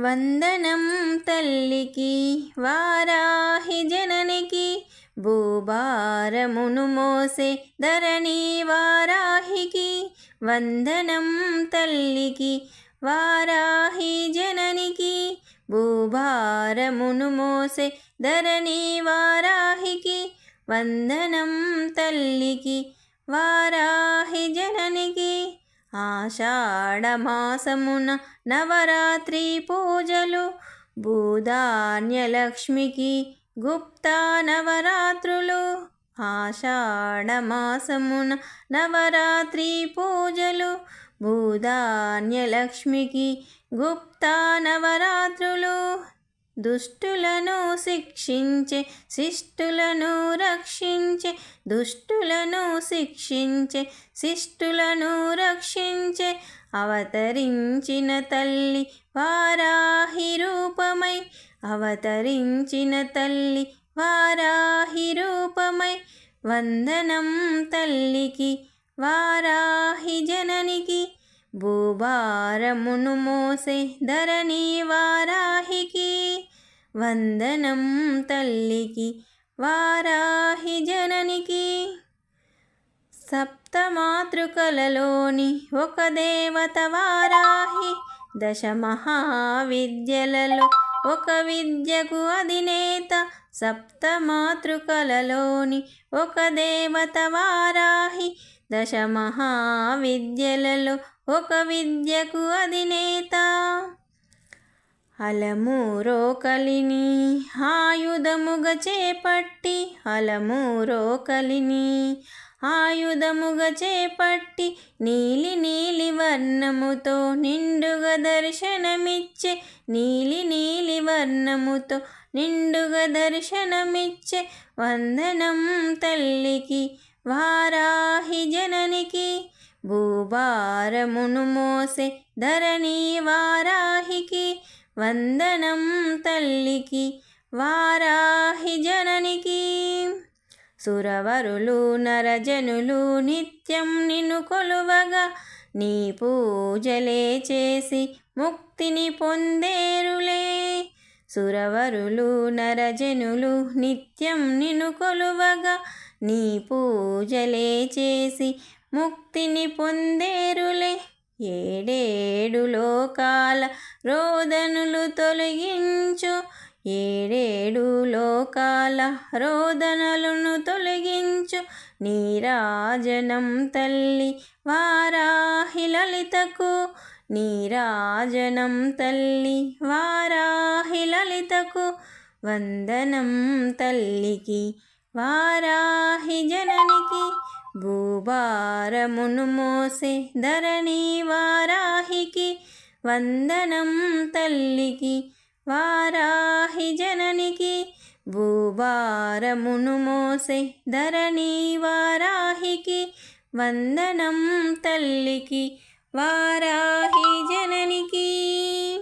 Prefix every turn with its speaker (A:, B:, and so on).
A: వందనం తల్లికి వారాహి జననికి భూభారమును మోసే ధరణి వారాహికి. వందనం తల్లికి వారాహి జననికి భూభారమును మోసే ధరణి వారాహికి. వందనం తల్లికి వారాహి జననికి ఆషాఢమాసమున నవరాత్రి పూజలు. భూధాన్యలక్ష్మికి గుప్తా నవరాత్రులు. ఆషాఢమాసమున నవరాత్రి పూజలు. భూధాన్యలక్ష్మికి గుప్తా నవరాత్రులు. దుష్టులను శిక్షించే శిష్టులను రక్షించే దుష్టులను శిక్షించే శిష్టులను రక్షించే అవతరించిన తల్లి వారాహి రూపమై అవతరించిన తల్లి వారాహి రూపమై వందనం తల్లికి వారాహి జననికి భూభారమును మోసే ధరణి వారాహికి. వందనం తల్లికి వారాహి జననికి. సప్తమాతృకలలోని ఒక దేవత వారాహి దశ మహావిద్యలలో ఒక విద్యకు అధినేత. సప్తమాతృకలలోని ఒక దేవత వారాహి దశ మహావిద్యలలో ఒక విద్యకు అధినేత. అలమూరో కలిని ఆయుధముగ చేపట్టి అలమూరో కలిని ఆయుధముగ చేపట్టి నీలి నీలి వర్ణముతో నిండుగ దర్శనమిచ్చే నీలి నీలి వర్ణముతో నిండుగ దర్శనమిచ్చే వందనం తల్లికి వారాహి జననికి. భూభారమును మోసే ధరణి వారాహికి వందనం తల్లికి వారాహి జననికి. సురవరులు నరజనులు నిత్యం నిన్ను కొలువగా నీ పూజలే చేసి ముక్తిని పొందేరులే. సురవరులు నరజనులు నిత్యం నిన్ను కొలువగా నీ పూజలే చేసి ముక్తిని పొందేరులే. ఏడేడు లోకాల రోదనులు తొలగించు. ఏడేడు లోకాల రోదనలను తొలగించు. నీరాజనం తల్లి వారాహి లలితకు. నీరాజనం తల్లి వారాహి లలితకు. వందనం తల్లికి వారాహి జననికి. భూభారమును మోసే ధరణి వారాహికి వందనం తల్లికి వారాహి జననికి. భూభారమును మోసే ధరణి వారాహికి వందనం తల్లికి వారాహి జననికి.